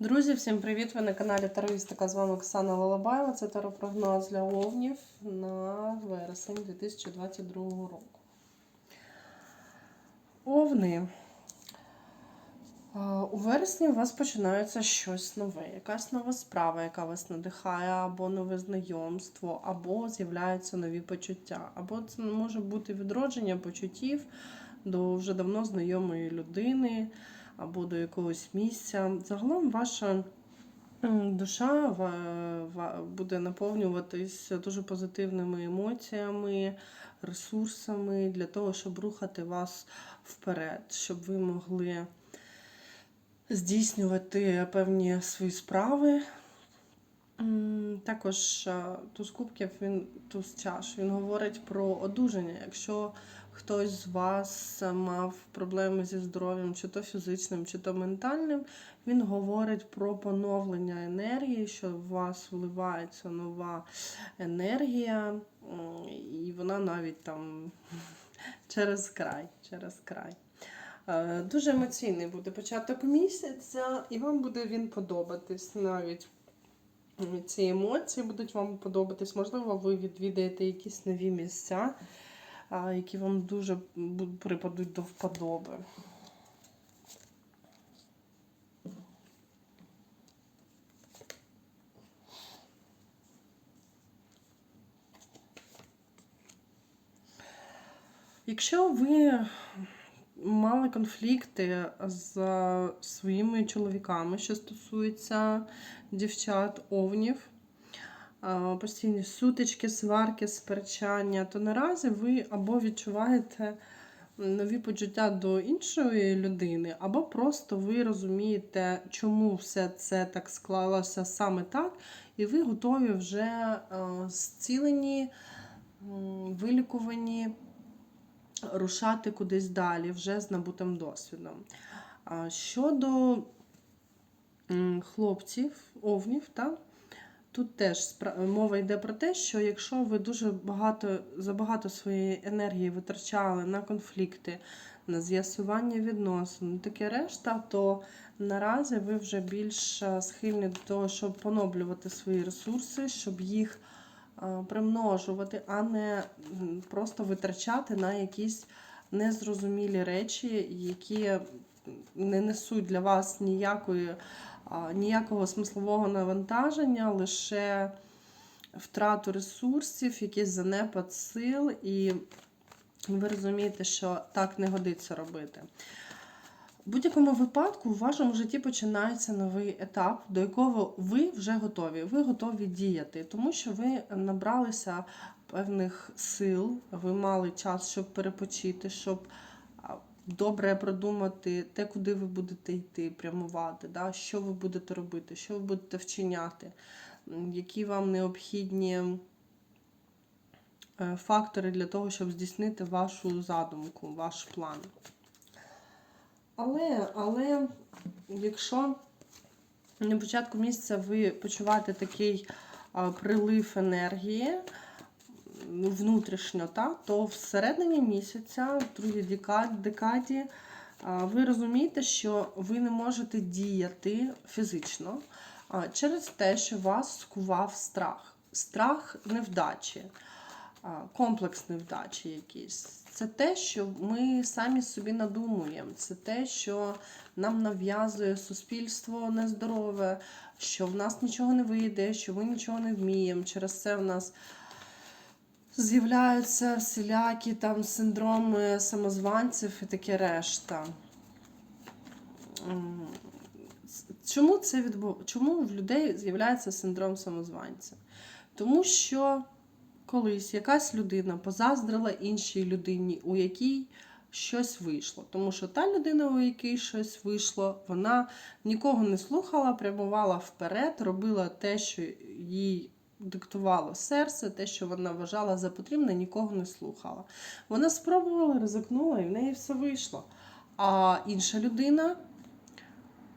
Друзі, всім привіт! Ви на каналі Таровістика. З вами Оксана Волобаєва. Це таропрогноз для овнів на вересень 2022 року. Овни. У вересні у вас починається щось нове, якась нова справа, яка вас надихає, або нове знайомство, або з'являються нові почуття. Або це може бути відродження почуттів до вже давно знайомої людини або до якогось місця. Загалом ваша душа буде наповнюватись дуже позитивними емоціями, ресурсами для того, щоб рухати вас вперед, щоб ви могли здійснювати певні свої справи. Також туз кубків, він туз чаш, він говорить про одужання. Якщо хтось з вас мав проблеми зі здоров'ям, чи то фізичним, чи то ментальним, він говорить про поновлення енергії, що в вас вливається нова енергія, і вона навіть там через край, через край. Е, Дуже емоційний буде початок місяця, і вам буде він подобатись навіть. Ці емоції будуть вам подобатись. Можливо, ви відвідаєте якісь нові місця, які вам дуже припадуть до вподоби. Якщо ви мали конфлікти з своїми чоловіками, що стосується дівчат, овнів, постійні сутички, сварки, сперечання, то наразі ви або відчуваєте нові почуття до іншої людини, або просто ви розумієте, чому все це так склалося саме так, і ви готові вже е, зцілені, вилікувані рушати кудись далі, вже з набутим досвідом. Щодо хлопців, овнів, та, тут теж мова йде про те, що якщо ви дуже багато забагато своєї енергії витрачали на конфлікти, на з'ясування відносин, таке решта, то наразі ви вже більш е, схильні до того, щоб поновлювати свої ресурси, щоб їх е, примножувати, а не просто витрачати на якісь незрозумілі речі, які не несуть для вас ніякої, ніякого смислового навантаження, лише втрату ресурсів, якийсь занепад сил, і ви розумієте, що так не годиться робити. В будь-якому випадку у вашому житті починається новий етап, до якого ви вже готові. Ви готові діяти, тому що ви набралися певних сил, ви мали час, щоб перепочити, щоб добре продумати те, куди ви будете йти, прямувати, да? що ви будете робити, що ви будете вчиняти, які вам необхідні е, фактори для того, щоб здійснити вашу задумку, ваш план. Але, але якщо на початку місяця ви почуваєте такий прилив енергії внутрішньо, та, то всередині місяця, в другій декаді, ви розумієте, що ви не можете діяти фізично через те, що вас скував страх. Страх невдачі, комплекс невдачі якийсь. Це те, що ми самі собі надумуємо. Це те, що нам нав'язує суспільство нездорове, що в нас нічого не вийде, що ми нічого не вміємо. Через це в нас з'являються всілякі там синдроми самозванців і таке решта. Чому це відбу... Чому в людей з'являється синдром самозванця? Тому що колись якась людина позаздрила іншій людині, у якій щось вийшло. Тому що та людина, у якій щось вийшло, вона нікого не слухала, прямувала вперед, робила те, що їй диктувало серце, те, що вона вважала за потрібне, нікого не слухала. Вона спробувала, ризикнула, і в неї все вийшло. А інша людина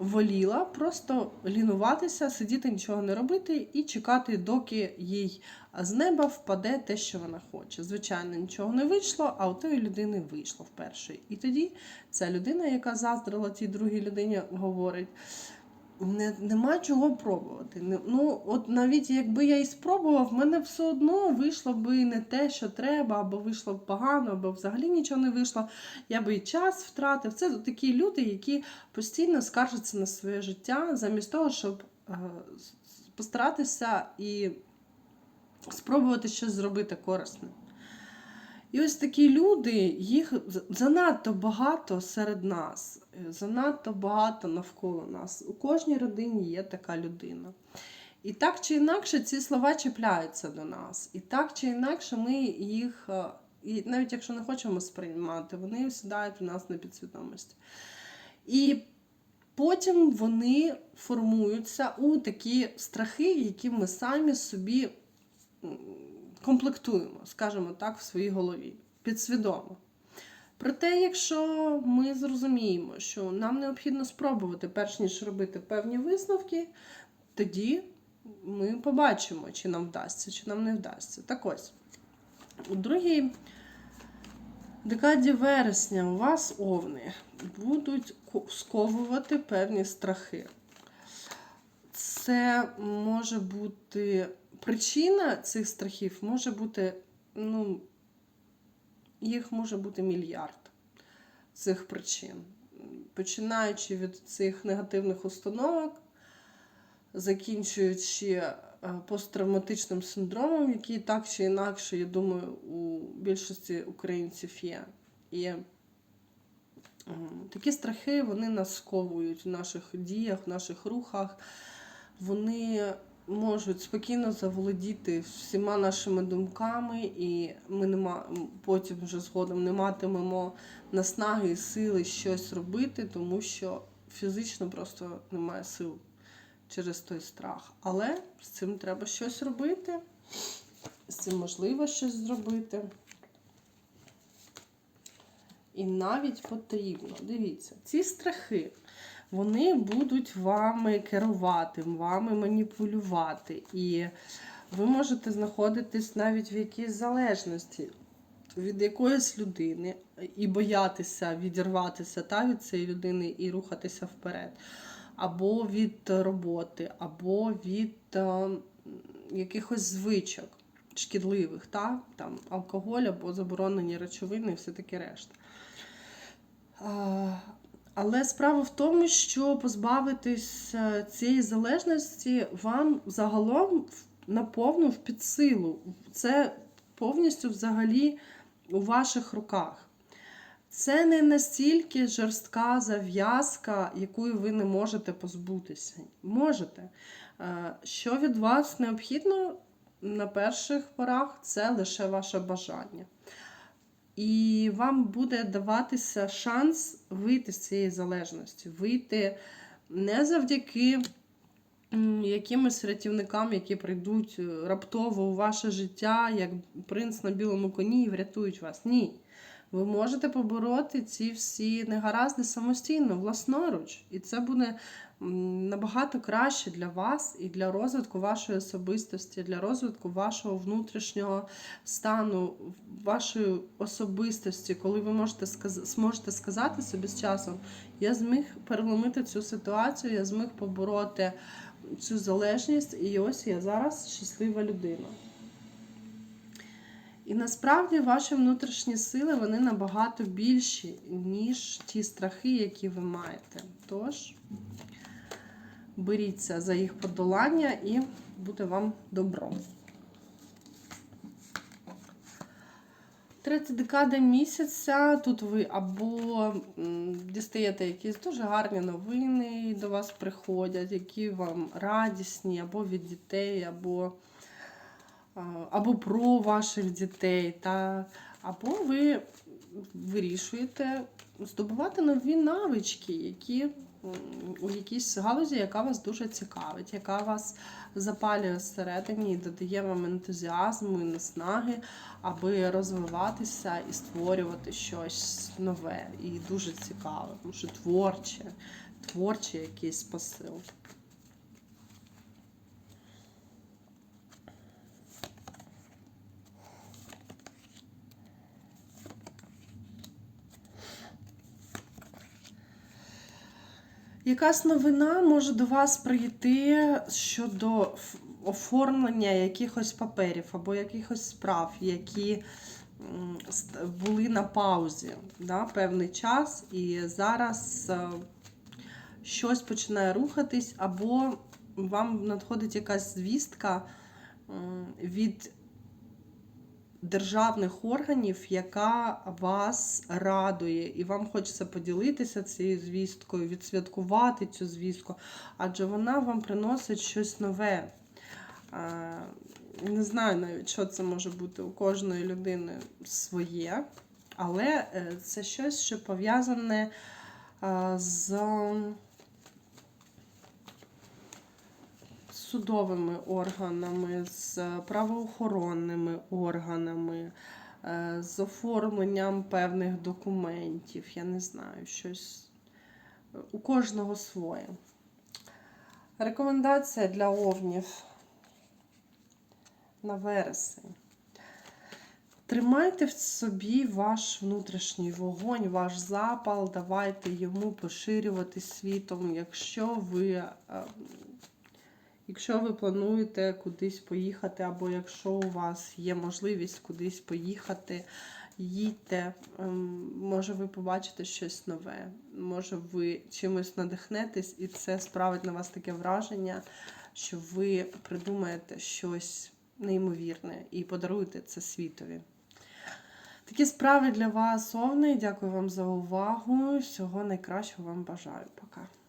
воліла просто лінуватися, сидіти, нічого не робити і чекати, доки їй з неба впаде те, що вона хоче. Звичайно, нічого не вийшло, а у тої людини вийшло вперше. І тоді ця людина, яка заздрила тій другій людині, говорить: не, нема чого пробувати. Не- Ну, от навіть якби я і спробував, в мене все одно вийшло би не те, що треба, або вийшло б погано, або взагалі нічого не вийшло. Я би і час втратив. Це такі люди, які постійно скаржаться на своє життя, замість того, щоб е, постаратися і спробувати щось зробити корисне. І ось такі люди, їх занадто багато серед нас, занадто багато навколо нас. У кожній родині є така людина. І так чи інакше ці слова чіпляються до нас. І так чи інакше ми їх, е, і навіть якщо не хочемо сприймати, вони сідають у нас на підсвідомості. І потім вони формуються у такі страхи, які ми самі собі комплектуємо, скажімо так, в своїй голові, підсвідомо. Проте, якщо ми зрозуміємо, що нам необхідно спробувати, перш ніж робити певні висновки, тоді ми побачимо, чи нам вдасться, чи нам не вдасться. Так ось, у другій декаді вересня у вас овни будуть сковувати певні страхи. Це може бути причина цих страхів може бути, ну, їх може бути мільярд цих причин. Починаючи від цих негативних установок, закінчуючи е, посттравматичним синдромом, який так чи інакше, я думаю, у більшості українців є. І такі страхи вони нас сковують в наших діях, в наших рухах. Вони можуть спокійно заволодіти всіма нашими думками, і ми не ма- потім вже згодом не матимемо наснаги і сили щось робити, тому що фізично просто немає сил через той страх. Але з цим треба щось робити, з цим можливо щось зробити. І навіть потрібно. Дивіться, ці страхи, вони будуть вами керувати, вами маніпулювати. І ви можете знаходитись навіть в якійсь залежності від якоїсь людини і боятися відірватися та, від цієї людини і рухатися вперед. Або від роботи, або від е, якихось звичок шкідливих, та? там алкоголь або заборонені речовини і все таке решта. Але справа в тому, що позбавитись е, цієї залежності вам загалом наповну в підсилу. Це повністю взагалі у ваших руках. Це не настільки жорстка зав'язка, якої ви не можете позбутися. Можете. Е, Що від вас необхідно на перших порах, це лише ваше бажання. І вам буде даватися шанс вийти з цієї залежності, вийти не завдяки якимось рятівникам, які прийдуть е, раптово у ваше життя, як принц на білому коні, і врятують вас. Ні. Ви можете побороти ці всі негаразди самостійно, власноруч. І це буде набагато краще для вас і для розвитку вашої особистості, для розвитку вашого внутрішнього стану, вашої особистості, коли ви можете зможете сказати собі з часом, я зміг переломити цю ситуацію, я зміг побороти цю залежність, і ось я зараз щаслива людина. І насправді ваші внутрішні сили вони набагато більші, ніж ті страхи, які ви маєте. Тож беріться за їх подолання і буде вам добро. Третя декада місяця. Тут ви або дістаєте якісь дуже гарні новини, до вас приходять, які вам радісні, або від дітей, або, або про ваших дітей, та, або ви вирішуєте здобувати нові навички, які у якійсь галузі, яка вас дуже цікавить, яка вас запалює всередині і додає вам ентузіазму і наснаги, аби розвиватися і створювати щось нове і дуже цікаве, дуже творче, творчий якийсь посил. Якась новина може до вас прийти щодо оформлення якихось паперів або якихось справ, які були на паузі да, певний час, і зараз е, щось починає рухатись, або вам надходить якась звістка від державних органів, яка вас радує, і вам хочеться поділитися цією звісткою, відсвяткувати цю звістку, адже вона вам приносить щось нове. Не знаю навіть, що це може бути у кожної людини своє, але е, це щось, що пов'язане з судовими органами, з правоохоронними органами, е, з оформленням певних документів. Я не знаю, щось у кожного своє. Рекомендація для овнів на вересень. Тримайте в собі ваш внутрішній вогонь, ваш запал, давайте йому поширювати світом, якщо ви, е, якщо ви плануєте кудись поїхати, або якщо у вас є можливість кудись поїхати, їдьте. Ем, Може, ви побачите щось нове, може, ви чимось надихнетесь, і це справить на вас таке враження, що ви придумаєте щось неймовірне і подаруєте це світові. Такі справи для вас, Овни. Дякую вам за увагу. Всього найкращого вам бажаю. Пока.